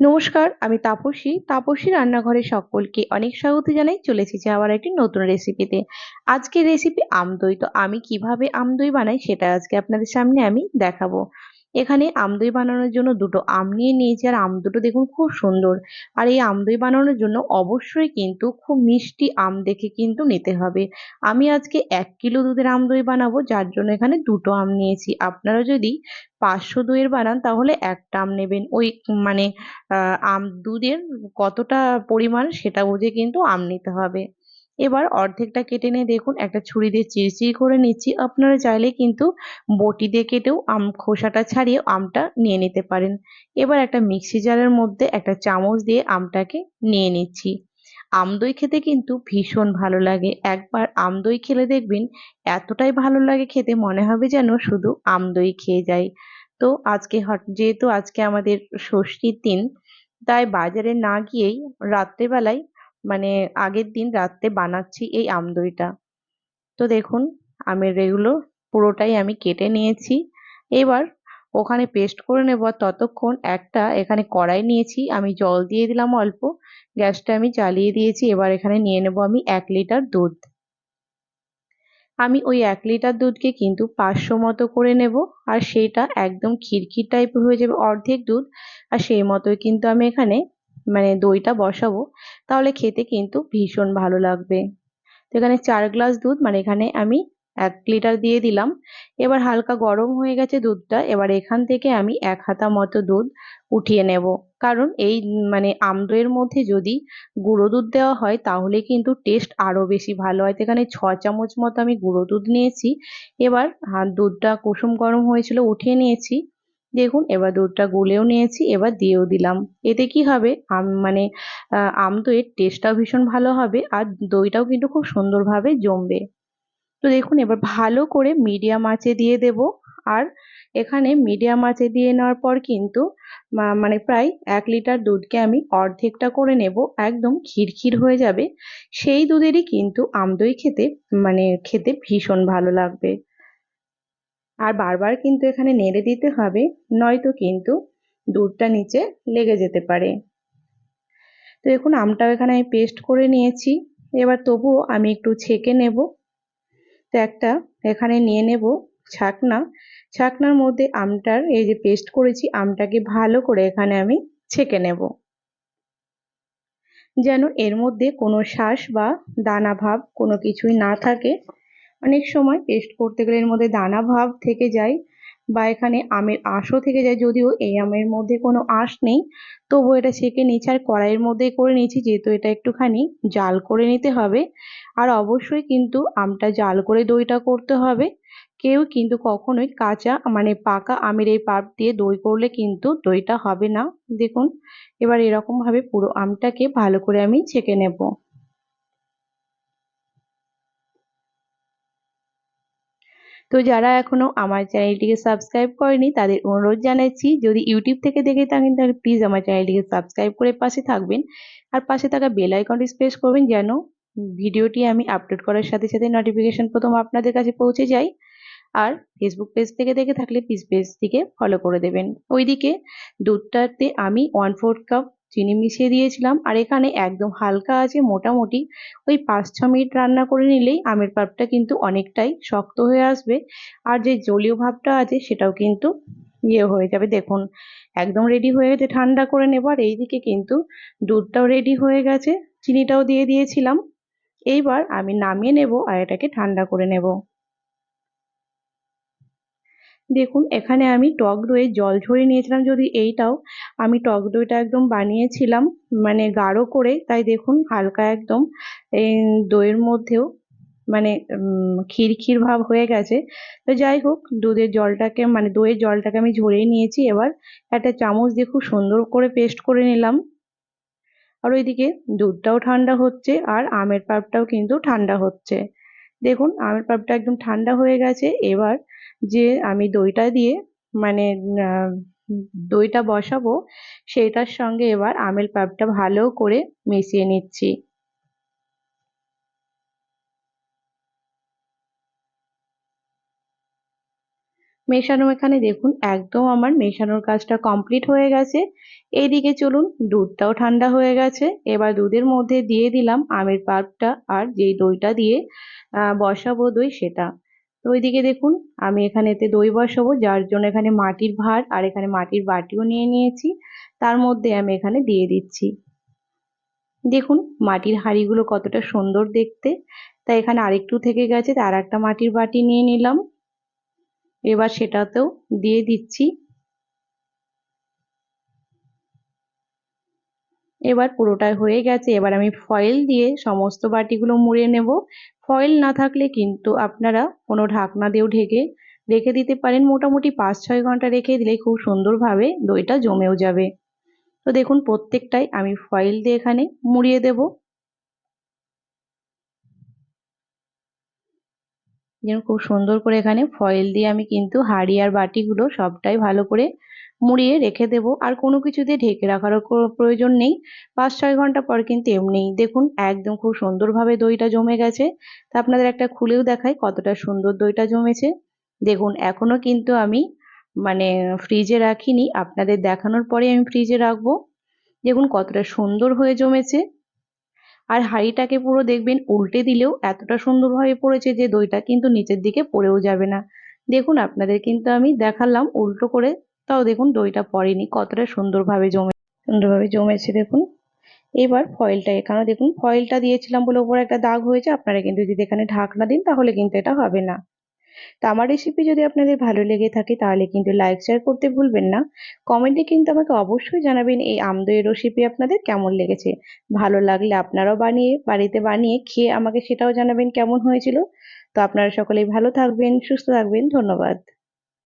নমস্কার, আমি তাপসী। তাপসী রান্নাঘরে সকলকে অনেক স্বাগত জানাই। চলে এসেছি আবার একটি নতুন রেসিপিতে আজকের রেসিপি আমদই তো আমি কীভাবে আমদই বানাই সেটা আজকে আপনাদের সামনে আমি দেখাবো। এখানে আমদই বানানোর জন্য দুটো আম নিয়ে নিয়েছি, আর আম দুটো দেখুন খুব সুন্দর। আর এই আমদই বানানোর জন্য অবশ্যই কিন্তু খুব মিষ্টি আম দেখে কিন্তু নিতে হবে। আমি আজকে এক কিলো দুধের আমদই বানাবো, যার জন্য এখানে দুটো আম নিয়েছি। আপনারা যদি পাঁচশো দইয়ের বানান, তাহলে একটা আম নেবেন। ওই মানে আম দুধের কতটা পরিমাণ সেটা বুঝে কিন্তু আম নিতে হবে। এবার অর্ধেকটা কেটে নিয়ে দেখুন, একটা ছুরি দিয়ে চিরচির করে নিচ্ছি। আপনারা চাইলে কিন্তু বটি দিয়ে কেটেও আম খোসাটা ছাড়িয়ে আমটা নিয়ে নিতে পারেন। এবার একটা মিক্সি জারের মধ্যে একটা চামচ দিয়ে আমটাকে নিয়ে নিচ্ছি। আম দই খেতে কিন্তু ভীষণ ভালো লাগে। একবার আম দই খেলে দেখবেন এতটাই ভালো লাগে খেতে, মনে হবে যেন শুধু আম দই খেয়ে যাই। তো আজকে যেহেতু আজকে আমাদের ষষ্ঠীর দিন, তাই বাজারে না গিয়েই রাত্রেবেলায় মানে আগের দিন রাত্রে বানাচ্ছি এই আমদইটা তো দেখুন, আমের এগুলো পুরোটাই আমি কেটে নিয়েছি। এবার ওখানে পেস্ট করে নেব ততক্ষণ একটা এখানে কড়াই নিয়েছি। আমি জল দিয়ে দিলাম অল্প, গ্যাসটা আমি চালিয়ে দিয়েছি। এবার এখানে নিয়ে নেব আমি এক লিটার দুধ। আমি ওই এক লিটার দুধকে কিন্তু পাঁচশো মতো করে নেব আর সেটা একদম খিরখির টাইপের হয়ে যাবে অর্ধেক দুধ। আর সেই মতোই কিন্তু আমি এখানে মানে দইটা বসাবো, তাহলে খেতে কিন্তু ভীষণ ভালো লাগবে। তো এখানে চার গ্লাস দুধ মানে এখানে আমি এক লিটার দিয়ে দিলাম। এবার হালকা গরম হয়ে গেছে দুধটা, এবার এখান থেকে আমি এক হাতা মতো দুধ উঠিয়ে নেব। কারণ এই মানে আমদইয়ের মধ্যে যদি গুঁড়ো দুধ দেওয়া হয়, তাহলে কিন্তু টেস্ট আরও বেশি ভালো হয়। তো এখানে ছ চামচ মতো আমি গুঁড়ো দুধ নিয়েছি। এবার দুধটা কুসুম গরম হয়েছিল, উঠিয়ে নিয়েছি। দেখুন, এবার দুধটা গুলেও নিয়েছি, এবার দিয়েও দিলাম। এতে কি হবে? আম মানে আম দইয়ের টেস্টটাও ভীষণ ভালো হবে আর দইটাও কিন্তু খুব সুন্দরভাবে জমবে। তো দেখুন, এবার ভালো করে মিডিয়াম আঁচে দিয়ে দেব আর এখানে মিডিয়াম আঁচে দিয়ে নেওয়ার পর কিন্তু মানে প্রায় এক লিটার দুধকে আমি অর্ধেকটা করে নেব, একদম ক্ষীরক্ষীর হয়ে যাবে। সেই দুধেরই কিন্তু আমদই খেতে মানে খেতে ভীষণ ভালো লাগবে। আর বারবার কিন্তু এখানে নেড়ে দিতে হবে, নয়তো কিন্তু দুধটা নিচে লেগে যেতে পারে। তো দেখুন, আমটাও এখানে আমি পেস্ট করে নিয়েছি। এবার তবুও আমি একটু ছেঁকে নেব। তো একটা এখানে নিয়ে নেব ছাকনা। ছাকনার মধ্যে আমটার এই যে পেস্ট করেছি, আমটাকে ভালো করে এখানে আমি ছেঁকে নেব। যেন এর মধ্যে কোনো শ্বাস বা দানা ভাব কোনো কিছুই না থাকে। অনেক সময় পেস্ট করতে গেলে এর মধ্যে দানা ভাব থেকে যায় বা এখানে আমের আঁশও থেকে যায়, যদিও এই আমের মধ্যে কোনো আঁশ নেই। তবুও এটা ছেঁকে নিচ্ছি আর কড়াইয়ের মধ্যেই করে নিয়েছি, যেহেতু এটা একটুখানি জাল করে নিতে হবে। আর অবশ্যই কিন্তু আমটা জাল করে দইটা করতে হবে। কেউ কিন্তু কখনোই কাঁচা মানে পাকা আমের এই পাপ দিয়ে দই করলে কিন্তু দইটা হবে না। দেখুন, এবার এরকমভাবে পুরো আমটাকে ভালো করে আমি ছেঁকে নেব। তো যারা এখনও আমার চ্যানেলটিকে সাবস্ক্রাইব করেনি, তাদের অনুরোধ জানাচ্ছি, যদি ইউটিউব থেকে দেখে থাকেন, তাহলে প্লিজ আমার চ্যানেলটিকে সাবস্ক্রাইব করে পাশে থাকবেন। আর পাশে থাকা বেল আইকনটি প্রেস করবেন, যেন ভিডিওটি আমি আপলোড করার সাথে সাথে নোটিফিকেশন প্রথম আপনাদের কাছে পৌঁছে যায়। আর ফেসবুক পেজ থেকে দেখে থাকলে প্লিজ পেজটিকে ফলো করে দেবেন। ওইদিকে দুধটাতে আমি ওয়ান ফোর্থ কাপ চিনি মিশিয়ে দিয়েছিলাম আর এখানে একদম হালকা আছে মোটামুটি ওই পাঁচ ছ মিনিট রান্না করে নিলেই আমের পাপটা কিন্তু অনেকটাই শক্ত হয়ে আসবে আর যে জলীয় ভাবটা আছে সেটাও কিন্তু ইয়ে হয়ে যাবে। দেখুন, একদম রেডি হয়ে গেছে, ঠান্ডা করে নেব। আর এইদিকে কিন্তু দুধটাও রেডি হয়ে গেছে, চিনিটাও দিয়ে দিয়েছিলাম। এইবার আমি নামিয়ে নেব আর এটাকে ঠান্ডা করে নেব। দেখুন, এখানে আমি টক দইয়ে জল ঝরিয়ে নিয়েছিলাম যদি এইটাও। আমি টক দইটা একদম বানিয়েছিলাম মানে গাঢ় করে, তাই দেখুন হালকা একদম এই দইয়ের মধ্যেও মানে ক্ষীর ক্ষীর ভাব হয়ে গেছে। তো যাই হোক, দুধের জলটাকে মানে দইয়ের জলটাকে আমি ঝরিয়ে নিয়েছি। এবার একটা চামচ দিয়ে খুব সুন্দর করে পেস্ট করে নিলাম। আর ওইদিকে দুধটাও ঠান্ডা হচ্ছে, আর আমের পাপটাও কিন্তু ঠান্ডা হচ্ছে। দেখুন, আমের পাপটা একদম ঠান্ডা হয়ে গেছে। এবার যে আমি দইটা দিয়ে মানে দইটা বসাবো সেটার সঙ্গে এবার আমের পাপটা ভালো করে মিশিয়ে নিচ্ছি। মেশানো এখানে দেখুন, একদম আমার মেশানোর কাজটা কমপ্লিট হয়ে গেছে। এইদিকে চলুন, দুধটাও ঠান্ডা হয়ে গেছে। এবার দুধের মধ্যে দিয়ে দিলাম আমের পাপটা আর যেই দইটা দিয়ে বসাবো দই সেটা। তো ওইদিকে দেখুন, আমি এখানে এতে দই বসাবো, যার জন্য এখানে মাটির ভাঁড় আর এখানে মাটির বাটিও নিয়ে নিয়েছি। তার মধ্যে আমি এখানে দিয়ে দিচ্ছি। দেখুন, মাটির হাঁড়িগুলো কতটা সুন্দর দেখতে। তাই এখানে আরেকটু থেকে গেছে, তার একটা মাটির বাটি নিয়ে নিলাম। এবার সেটাতেও দিয়ে দিচ্ছি। এবার পুরোটাই হয়ে গেছে। এবার আমি ফয়েল দিয়ে সমস্ত বাটিগুলো মুড়ে নেব। ফয়েল না থাকলে কিন্তু আপনারা কোনো ঢাকনা দিয়েও ঢেকে, রেখে দিতে পারেন। মোটামুটি পাঁচ ছয় ঘণ্টা রেখে দিলে খুব সুন্দরভাবে দইটা জমেও যাবে। তো দেখুন, প্রত্যেকটাই আমি ফয়েল দিয়ে এখানে মুড়িয়ে দেব। যেন খুব সুন্দর করে এখানে ফয়েল দিয়ে আমি কিন্তু হাঁড়ি আর বাটিগুলো সবটাই ভালো করে মুড়িয়ে রেখে দেব। আর কোনো কিছু দিয়ে ঢেকে রাখারও প্রয়োজন নেই। পাঁচ, ছয় ঘণ্টা পর কিন্তু এমনিই দেখুন একদম খুব সুন্দরভাবে দইটা জমে গেছে। তা আপনাদের একটা খুলেও দেখাই কতটা সুন্দর দইটা জমেছে। দেখুন এখনও কিন্তু আমি মানে ফ্রিজে রাখিনি। আপনাদের দেখানোর পরে আমি ফ্রিজে রাখব। দেখুন কতটা সুন্দর হয়ে জমেছে। আর হাঁড়িটাকে পুরো দেখবেন উল্টে দিলেও এতটা সুন্দরভাবে পড়েছে যে দইটা কিন্তু নিচের দিকে পড়েও যাবে না। দেখুন, আপনাদের কিন্তু আমি দেখালাম উল্টো করে তাও দেখুন দইটা পড়েনি, কতটা সুন্দরভাবে জমে, সুন্দরভাবে জমেছে দেখুন। এবার ফয়েলটা এখানে দেখুন ফয়েলটা দিয়েছিলাম বলে ওপরে একটা দাগ হয়েছে, আপনারা কিন্তু যদি এখানে ঢাকনা দিন তাহলে কিন্তু এটা হবে না। তো আমার রেসিপি যদি আপনাদের ভালো লেগে থাকে তাহলে কিন্তু লাইক শেয়ার করতে ভুলবেন না। কমেন্টে কিন্তু আমাকে অবশ্যই জানাবেন এই আমদইয়ের রেসিপি আপনাদের কেমন লেগেছে। ভালো লাগলে আপনারাও বানিয়ে, বাড়িতে বানিয়ে খেয়ে আমাকে সেটাও জানাবেন কেমন হয়েছিল। তো আপনারা সকলেই ভালো থাকবেন, সুস্থ থাকবেন, ধন্যবাদ।